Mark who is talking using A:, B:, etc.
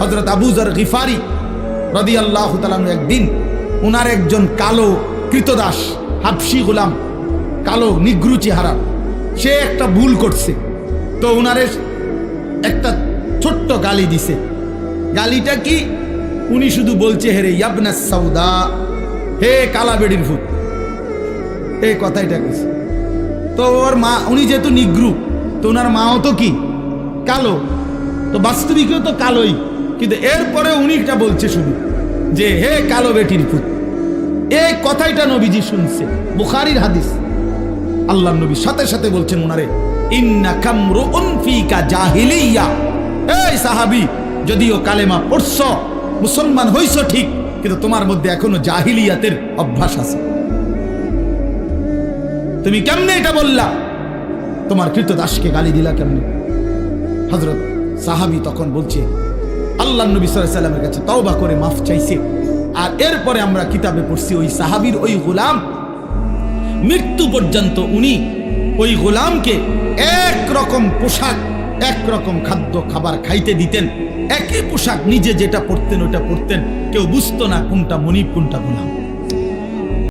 A: হজরত আবুজর গিফারি রদি আল্লাহ একদিন উনার একজন কালো কৃতদাস, হাফসি গোলাম, কালো নিগ্রু চেহারা, সে একটা ভুল করছে। তো উনারে একটা ছোট্ট গালি দিছে। গালিটা কি? উনি শুধু বলছে হেরে ইয়াবনা সৌদা হে কালা বেডির ভূত। এই কথাইটা কইছে। তো ওর মা, উনি যেহেতু নিগ্রু, তো ওনার মাও তো কি? কালো। তো বাস্তবিকও তো কালোই। কিন্তু এরপরে উনি উনিটা বলছে শুধু যে, হে কালো বেটির পুত এই কথাইটা নবীজি শুনছে, বুখারির হাদিস। আল্লাহ নবী সাথে সাথে বলছেন ওনারে ইন্না কামরু উনফিকা জাহিলিয়া। এই সাহাবি, যদিও কালেমা পড়ছ, মুসলমান হইছ ঠিক, কিন্তু তোমার মধ্যে এখনও জাহিলিয়াতের অভ্যাস আছে। তুমি কেমনে এটা বললা? তোমার কৃতদাসকে গালি দিলা কেমনে? হজরত সাহাবি তখন বলছে আল্লাহ নবী সাল্লামের কাছে তওবা করে মাফ চাইছে। আর এরপরে আমরা কিতাবে পড়ছি ওই সাহাবির ওই গোলাম। মৃত্যু পর্যন্ত উনি ওই গোলামকে এক রকম পোশাক, এক রকম খাদ্য খাবার খাইতে দিতেন। একই পোশাক নিজে যেটা পড়তেন ওটা পড়তেন কেউ বুঝতো না কোনটা মনিব, কোনটা গোলাম।